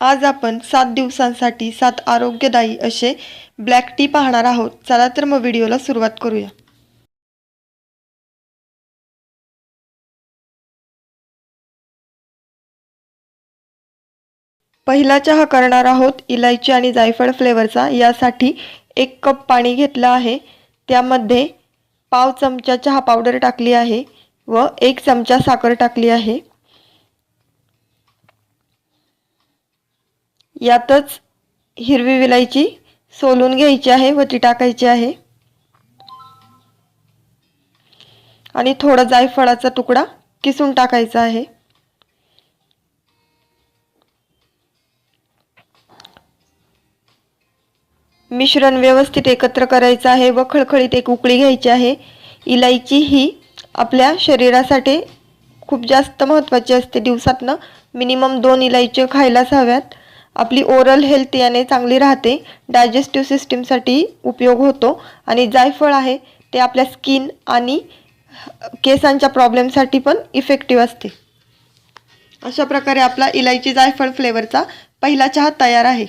आज आपण सात दिवसांसाठी सात आरोग्यदायी असे ब्लॅक टी पाहणार आहोत. चला तर मग व्हिडिओला सुरुवात करूया. पहिला चहा करणार आहोत इलायची आणि जायफळ फ्लेवरचा यासाठी एक कप पाणी घेतलं आहे. त्यामध्ये पाव चमचा चहा पावडर टाकली आहे व एक चमचा साखर टाकली आहे. यातच हिरवी विलायची सोलून घ्यायची आहे व ती टाकायची आहे. आणि थोडा जायफळाचा तुकडा किसून टाकायचा आहे. मिश्रण व्यवस्थित एकत्र करायचं आहे व खळखळीत एक उकळी घ्यायची आहे. इलायची ही आपल्या शरीरासाठी खूप जास्त महत्त्वाची असते. दिवसातनं मिनिमम दोन इलायची खायलाच हव्यात. आपली ओरल हेल्थ याने चांगली राहते डायजेस्टिव्ह सिस्टीमसाठी उपयोग होतो आणि जायफळ आहे ते आपल्या स्किन आणि केसांच्या प्रॉब्लेमसाठी पण इफेक्टिव्ह असते. अशा प्रकारे आपला इलायची जायफळ फ्लेवरचा पहिला चहा तयार आहे.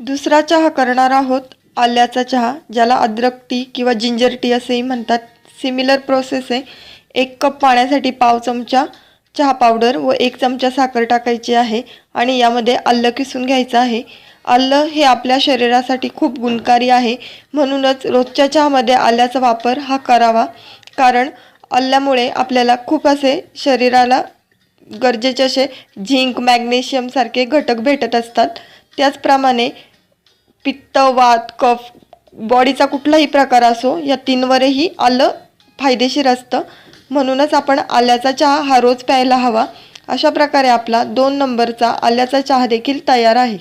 दुसरा चहा करणार आहोत आल्याचा चहा ज्याला अद्रक टी किंवा जिंजर टी असेही म्हणतात. सिमिलर प्रोसेस आहे. एक कप पाण्यासाठी पाव चमचा चहा पावडर व एक चमचा साखर टाकायची आहे आणि यामध्ये आलं किसून घ्यायचं आहे. आलं हे आपल्या शरीरासाठी खूप गुणकारी आहे. म्हणूनच रोजच्या चहामध्ये आल्याचा वापर हा करावा. कारण आल्यामुळे आपल्याला खूप असे शरीराला गरजेचे असे झिंक मॅग्नेशियमसारखे घटक भेटत असतात. त्याचप्रमाणे पित्त वात कफ बॉडीचा कुठलाही प्रकार असो या तीनवरही आलं फायदेशीर असतं. म्हणूनच आपण आल्याचा चहा हा रोज प्यायला हवा. अशा प्रकारे आपला दोन नंबरचा आल्याचा चहा देखील तयार आहे.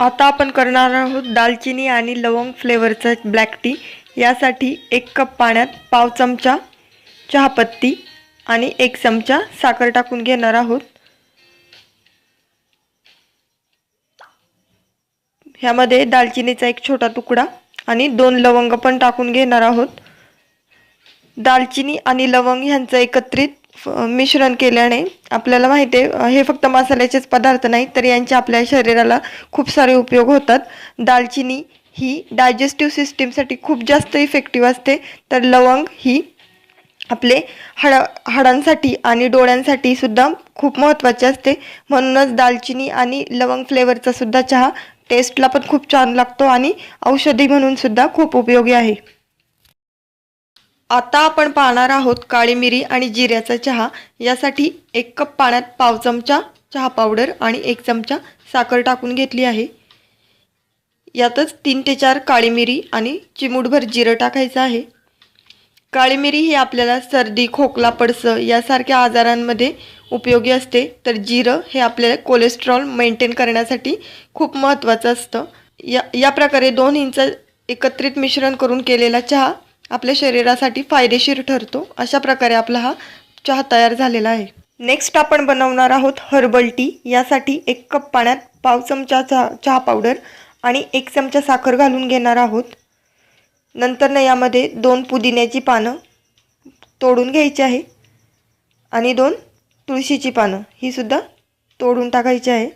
आता आपण करणार आहोत दालचिनी आणि लवंग फ्लेवरचा ब्लॅक टी. यासाठी एक कप पाण्यात पाव चमचा चहापत्ती आणि एक चमचा साखर टाकून घेणार आहोत. ह्यामध्ये दालचिनीचा एक छोटा तुकडा आणि दोन लवंग पण टाकून घेणार आहोत. दालचिनी आणि लवंग ह्यांचं एकत्रित मिश्रण केल्याने आपल्याला माहिती आहे हे फक्त मसाल्याचेच पदार्थ नाही तर यांचे आपल्या शरीराला खूप सारे उपयोग होतात. दालचिनी ही डायजेस्टिव्ह सिस्टीमसाठी खूप जास्त इफेक्टिव्ह असते. तर लवंग ही आपले हाड हाडांसाठी आणि डोळ्यांसाठी सुद्धा खूप महत्त्वाचे असते. म्हणूनच दालचिनी आणि लवंग फ्लेवरचा सुद्धा चहा टेस्टला पण खूप छान लागतो आणि औषधी म्हणून सुद्धा खूप उपयोगी आहे. आता आपण पाहणार आहोत काळी मिरी आणि जिऱ्याचा चहा. यासाठी एक कप पाण्यात पाव चमचा चहा पावडर आणि एक चमचा साखर टाकून घेतली आहे. यातच तीन ते चार काळी मिरी आणि चिमूटभर जिरं टाकायचं आहे. काळी मिरी ही आपल्याला सर्दी खोकला पडसं यासारख्या आजारांमध्ये उपयोगी असते. तर जिरं हे आपल्याला कोलेस्ट्रॉल मेंटेन करण्यासाठी खूप महत्त्वाचं असतं. या या प्रकारे दोन इंच एकत्रित मिश्रण करून केलेला चहा आपल्या शरीरासाठी फायदेशीर ठरतो. अशा प्रकारे आपला हा चहा तयार झालेला आहे. नेक्स्ट आपण बनवणार आहोत हर्बल टी यासाठी एक कप पाण्यात पाव चमचा चहा चहा पावडर आणि एक चमचा साखर घालून घेणार आहोत. नंतरनं यामध्ये दोन पुदिन्याची पानं तोडून घ्यायची आहे. आणि दोन तुळशीची पानं ही सुद्धा तोडून टाकायची आहे.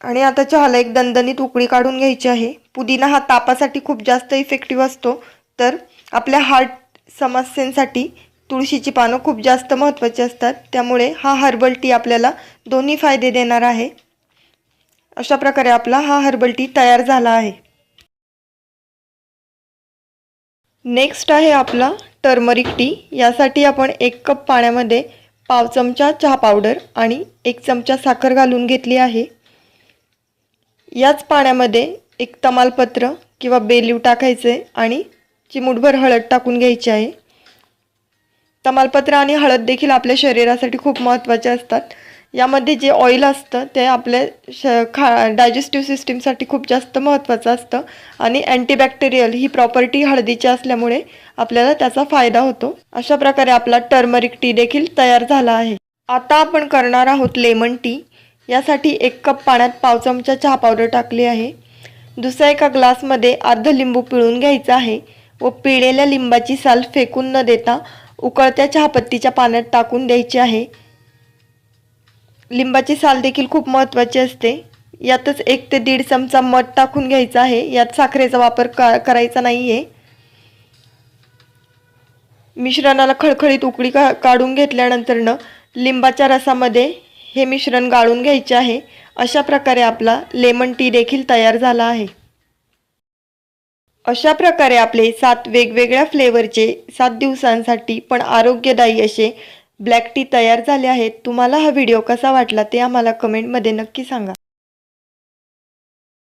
आणि आता चहाला एक दणदणीत उकळी काढून घ्यायची आहे. पुदिना हा तापासाठी खूप जास्त इफेक्टिव्ह असतो. तर आपल्या हार्ट समस्यांसाठी तुळशीची पानं खूप जास्त महत्त्वाची असतात. त्यामुळे हा हर्बल टी आपल्याला दोन्ही फायदे देणार आहे. अशा प्रकारे आपला हा हर्बल टी तयार झाला आहे. नेक्स्ट आहे आपला टर्मरिक टी यासाठी आपण एक कप पाण्यामध्ये पाव चमचा चहा पावडर आणि एक चमचा साखर घालून घेतली आहे. याच पाण्यामध्ये एक तमालपत्र किंवा बेलीव टाकायचे आणि चिमूटभर हळद टाकून घ्यायची आहे. तमालपत्र आणि हळद देखील आपल्या शरीरासाठी खूप महत्त्वाचे असतात. यामध्ये जे ऑइल असतं ते आपल्या श खा डायजेस्टिव्ह सिस्टीमसाठी खूप जास्त महत्त्वाचं असतं. आणि अँटीबॅक्टेरियल ही प्रॉपर्टी हळदीची असल्यामुळे आपल्याला त्याचा फायदा होतो. अशा प्रकारे आपला टर्मरिक टी देखील तयार झाला आहे. आता आपण करणार आहोत लेमन टी यासाठी एक कप पाण्यात पाव चमचा चहा पावडर टाकली आहे. दुसऱ्या एका ग्लासमध्ये अर्ध लिंबू पिळून घ्यायचा आहे. व पिळलेल्या लिंबाची साल फेकून न देता उकळत्या चहापत्तीच्या पाण्यात टाकून द्यायची आहे. लिंबाची साल देखील खूप महत्त्वाची असते. यातच एक ते दीड चमचा मध टाकून घ्यायचा आहे. यात साखरेचा वापर का करायचा नाही आहे मिश्रणाला खळखळीत उकळी का काढून घेतल्यानंतरनं लिंबाच्या रसामध्ये हे मिश्रण गाळून घ्यायचे आहे. अशा प्रकारे आपला लेमन टी देखील तयार झाला आहे. अशा प्रकारे आपले सात वेगवेगळ्या फ्लेवरचे सात दिवसांसाठी पण आरोग्यदायी असे ब्लॅक टी तयार झाले आहेत तुम्हाला हा व्हिडिओ कसा वाटला ते आम्हाला कमेंटमध्ये नक्की सांगा.